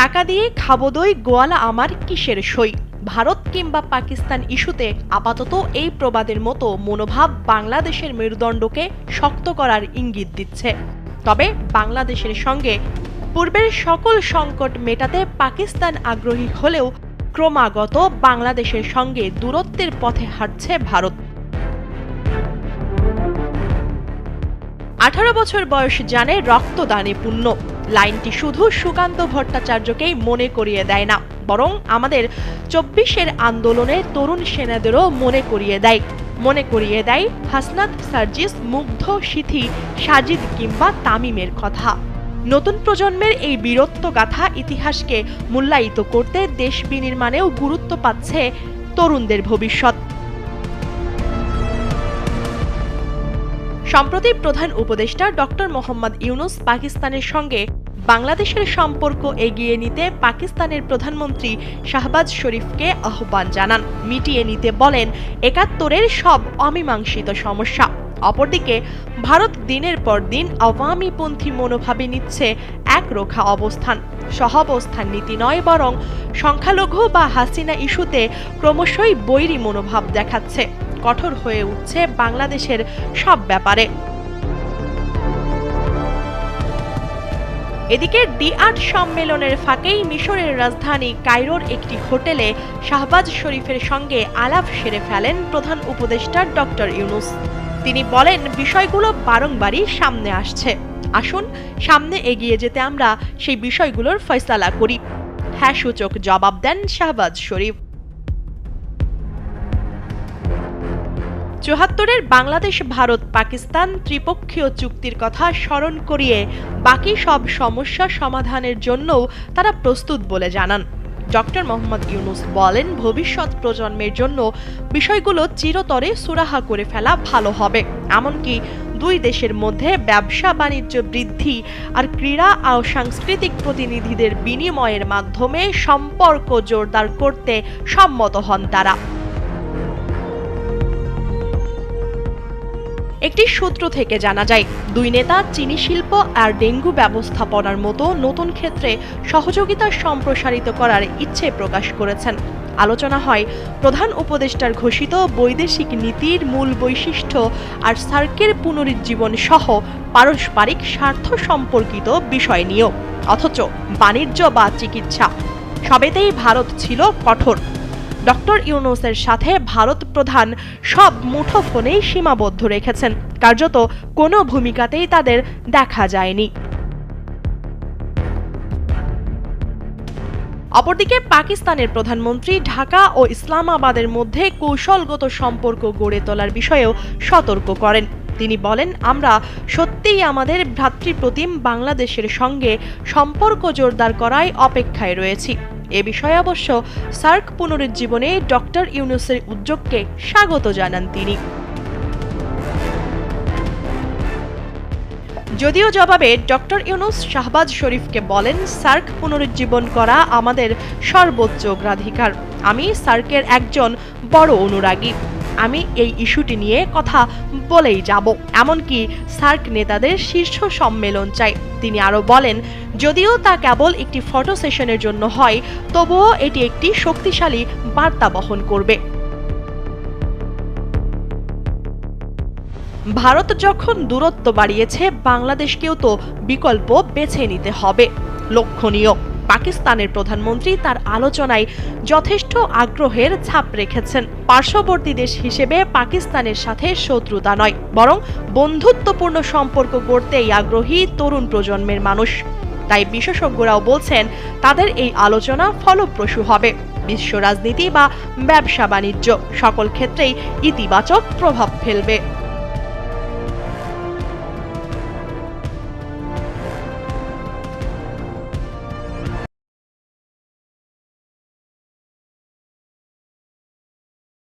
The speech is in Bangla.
টাকা দিয়ে খাব দই গোয়ালা আমার কিসের সই? ভারত কিংবা পাকিস্তান ইস্যুতে আপাতত এই প্রবাদের মতো মনোভাব বাংলাদেশের মেরুদণ্ডকে শক্ত করার ইঙ্গিত দিচ্ছে। তবে বাংলাদেশের সঙ্গে পূর্বের সকল সংকট মেটাতে পাকিস্তান আগ্রহী হলেও ক্রমাগত বাংলাদেশের সঙ্গে দূরত্বের পথে হাঁটছে ভারত। আঠারো বছর বয়স জানে রক্তদানে পূর্ণ লাইনটি শুধু সুকান্ত ভট্টাচার্যকেই মনে করিয়ে দেয় না, বরং আমাদের চব্বিশের আন্দোলনের তরুণ সেনাদেরও মনে করিয়ে দেয়। মনে করিয়ে দেয় হাসনাত সার্জিস, মুগ্ধ সিথি, সাজিদ কিংবা তামিমের কথা। নতুন প্রজন্মের এই বীরত্ব গাথা ইতিহাসকে মূল্যায়িত করতে দেশ বিনির্মাণেও গুরুত্ব পাচ্ছে তরুণদের ভবিষ্যৎ। সম্প্রতি প্রধান উপদেষ্টা ডক্টর মোহাম্মদ ইউনুস পাকিস্তানের সঙ্গে বাংলাদেশের সম্পর্ক এগিয়ে নিতে পাকিস্তানের প্রধানমন্ত্রী শাহবাজ শরীফকে আহ্বান জানান। মিটিয়ে নিতে বলেন, একাত্তরের সব অমীমাংসিত সমস্যা। অপরদিকে, ভারত দিনের পর দিন আওয়ামীপন্থী মনোভাবে নিচ্ছে একরোখা অবস্থান। সহাবস্থান নীতি নয়, বরং সংখ্যালঘু বা হাসিনা ইস্যুতে ক্রমশই বৈরী মনোভাব দেখাচ্ছে। কঠোর হয়ে উঠছে বাংলাদেশের সব ব্যাপারে। এদিকে ডি আট সম্মেলনের ফাঁকেই মিশরের রাজধানী কায়রোর একটি হোটেলে শাহবাজ শরীফের সঙ্গে আলাপ সেরে ফেলেন প্রধান উপদেষ্টা ডক্টর ইউনুস। তিনি বলেন, বিষয়গুলো বারংবারই সামনে আসছে। আসুন, সামনে এগিয়ে যেতে আমরা সেই বিষয়গুলোর ফয়সালা করি। হ্যাঁ সূচক জবাব দেন শাহবাজ শরীফ। চুহাত্তরের বাংলাদেশ, ভারত, পাকিস্তান ত্রিপক্ষীয় চুক্তির কথা স্মরণ করিয়ে বাকি সব সমস্যা সমাধানের জন্যও তারা প্রস্তুত বলে জানান। ডক্টর মোহাম্মদ ইউনুস বলেন, ভবিষ্যৎ প্রজন্মের জন্য বিষয়গুলো চিরতরে সুরাহা করে ফেলা ভালো হবে। এমনকি দুই দেশের মধ্যে ব্যবসা বাণিজ্য বৃদ্ধি আর ক্রীড়া ও সাংস্কৃতিক প্রতিনিধিদের বিনিময়ের মাধ্যমে সম্পর্ক জোরদার করতে সম্মত হন তারা। একটি সূত্র থেকে জানা যায়, দুই নেতা চিনি শিল্প আর ডেঙ্গু ব্যবস্থাপনার মতো নতুন ক্ষেত্রে সহযোগিতা সম্প্রসারিত করার ইচ্ছে প্রকাশ করেছেন। আলোচনা হয়, প্রধান উপদেষ্টার ঘোষিত বৈদেশিক নীতির মূল বৈশিষ্ট্য আর সার্কের পুনরুজ্জীবন সহ পারস্পরিক স্বার্থ সম্পর্কিত বিষয় নিয়েও, অথচ বাণিজ্য বা চিকিৎসা, সবেতেই ভারত ছিল কঠোর। ডক্টর ইউনুসের সাথে ভারত প্রধান সব মুঠোফোনেই সীমাবদ্ধ রেখেছেন। কার্যত কোনো ভূমিকাতেই তাদের দেখা যায়নি। অপরদিকে পাকিস্তানের প্রধানমন্ত্রী ঢাকা ও ইসলামাবাদের মধ্যে কৌশলগত সম্পর্ক গড়ে তোলার বিষয়েও সতর্ক করেন। তিনি বলেন, আমরা সত্যিই আমাদের ভ্রাতৃপ্রতিম বাংলাদেশের সঙ্গে সম্পর্ক জোরদার করায় অপেক্ষায় রয়েছি। এ বিষয়ে অবশ্য সার্ক পুনরুজ্জীবনে ডক্টর ইউনুসের উদ্যোগকে স্বাগত জানান তিনি। যদিও জবাবে ডক্টর ইউনুস শাহবাজ শরীফকে বলেন, সার্ক পুনরুজ্জীবন করা আমাদের সর্বোচ্চ অগ্রাধিকার। আমি সার্কের একজন বড় অনুরাগী। আমি এই ইস্যুটি নিয়ে কথা বলেই যাব। এমনকি সার্ক নেতাদের শীর্ষ সম্মেলন চাই। তিনি আরও বলেন, যদিও তা কেবল একটি ফটো সেশনের জন্য হয়, তবুও এটি একটি শক্তিশালী বার্তা বহন করবে। ভারত যখন দূরত্ব বাড়িয়েছে, বাংলাদেশকেও তো বিকল্প বেছে নিতে হবে। লক্ষণীয়। পাকিস্তানের প্রধানমন্ত্রী তার আলোচনায় যথেষ্ট আগ্রহের ছাপ রেখেছেন। পার্শ্ববর্তী দেশ হিসেবে পাকিস্তানের সাথে শত্রুতা নয়, বরং বন্ধুত্বপূর্ণ সম্পর্ক গড়তেই আগ্রহী তরুণ প্রজন্মের মানুষ। তাই বিশেষজ্ঞরাও বলছেন, তাদের এই আলোচনা ফলপ্রসূ হবে। বিশ্ব রাজনীতি বা ব্যবসা বাণিজ্য সকল ক্ষেত্রেই ইতিবাচক প্রভাব ফেলবে।